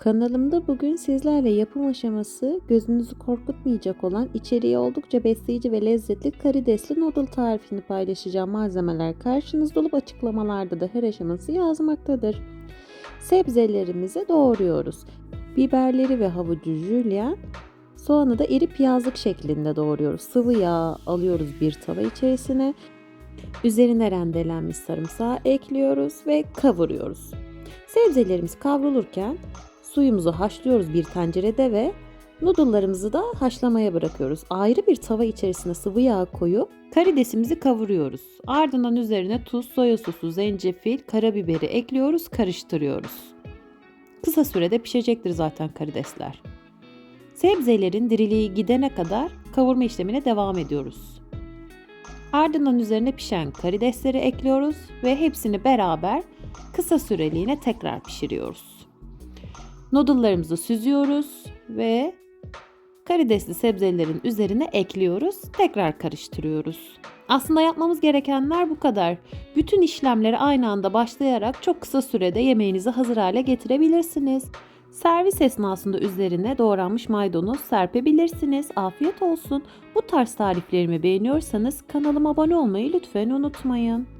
Kanalımda bugün sizlerle yapım aşaması gözünüzü korkutmayacak olan içeriği oldukça besleyici ve lezzetli karidesli noodle tarifini paylaşacağım. Malzemeler karşınızda olup açıklamalarda da her aşaması yazmaktadır. Sebzelerimizi doğruyoruz. Biberleri ve havucu jülyen, soğanı da iri piyazlık şeklinde doğruyoruz. Sıvı yağ alıyoruz bir tava içerisine. Üzerine rendelenmiş sarımsağı ekliyoruz ve kavuruyoruz. Sebzelerimiz kavrulurken suyumuzu haşlıyoruz bir tencerede ve noodle'larımızı da haşlamaya bırakıyoruz. Ayrı bir tava içerisine sıvı yağ koyup karidesimizi kavuruyoruz. Ardından üzerine tuz, soya sosu, zencefil, karabiberi ekliyoruz, karıştırıyoruz. Kısa sürede pişecektir zaten karidesler. Sebzelerin diriliği gidene kadar kavurma işlemine devam ediyoruz. Ardından üzerine pişen karidesleri ekliyoruz ve hepsini beraber kısa süreliğine tekrar pişiriyoruz. Noodle'larımızı süzüyoruz ve karidesli sebzelerin üzerine ekliyoruz. Tekrar karıştırıyoruz. Aslında yapmamız gerekenler bu kadar. Bütün işlemleri aynı anda başlayarak çok kısa sürede yemeğinizi hazır hale getirebilirsiniz. Servis esnasında üzerine doğranmış maydanoz serpebilirsiniz. Afiyet olsun. Bu tarz tariflerimi beğeniyorsanız kanalıma abone olmayı lütfen unutmayın.